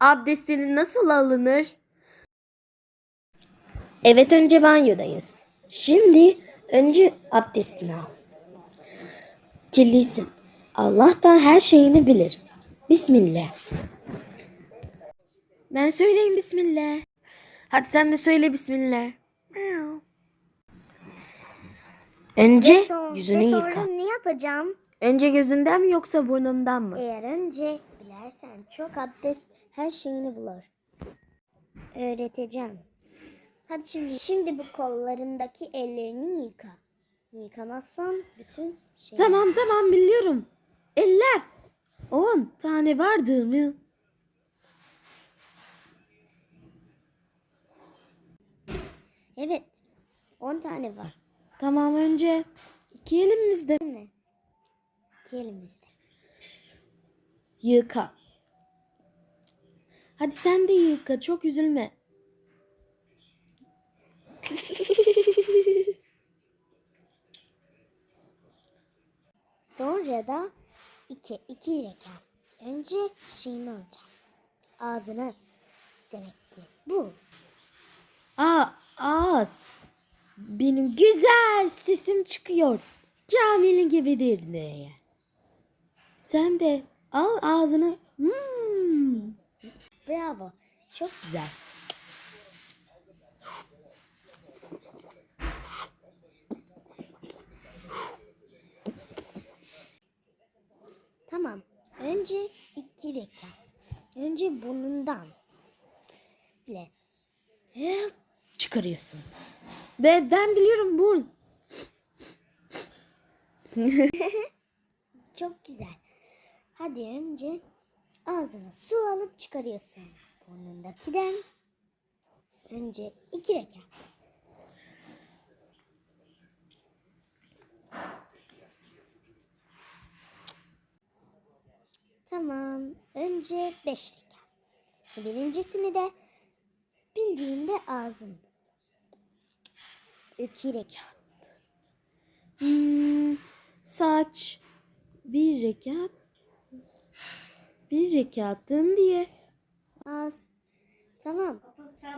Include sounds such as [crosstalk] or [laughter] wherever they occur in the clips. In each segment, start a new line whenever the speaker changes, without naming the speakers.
Abdestini nasıl alınır? Evet önce banyodayız. Şimdi önce abdestini al. Kirlisin. Allah da her şeyini bilir. Bismillah. Ben söyleyeyim Bismillah. Hadi sen de söyle Bismillah. Önce
Ve son-
yüzünü
ve sonra
yıka.
ne yapacağım?
Önce gözünden mi yoksa burnundan mı?
Eğer önce bilersen çok abdest her şeyini bulur. Öğreteceğim. Hadi şimdi şimdi bu kollarındaki ellerini yıka. Yıkamazsan bütün şey.
Tamam tamam biliyorum. Eller. 10 tane vardı mı?
Evet. 10 tane var.
Tamam önce iki elimizde
mi? İki elimizde.
yıka. Hadi sen de yıka çok üzülme. [laughs]
Sonra da iki, iki rekat. Önce şeyini alacağım. Ağzını. Demek ki bu.
Aa az. Benim güzel sesim çıkıyor. Kamil gibidir diye. Sen de al ağzını. Hmm,
Bravo. Çok
güzel.
Tamam. Önce iki rekat. Önce burnundan. Bile.
Çıkarıyorsun. Ve ben biliyorum bu. [laughs]
Çok güzel. Hadi önce ağzına su alıp çıkarıyorsun. Burnundakiden önce iki rekat. Tamam. Önce beş rekat. Birincisini de bildiğinde ağzın. İki rekat.
Hmm, saç bir rekat bir rekatın diye
Az. Tamam.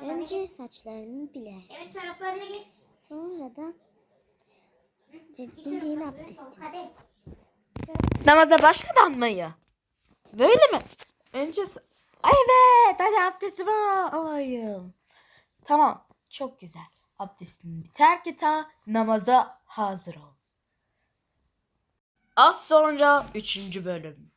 Önce saçlarını bilersin.
Evet taraflarına git.
Sonra da bildiğin abdestini.
namaza başladanmayı. Böyle mi? Önce Ay evet hadi abdestimi alayım. Tamam çok güzel. Abdestin biter ki ta namaza hazır ol. Az sonra üçüncü bölüm.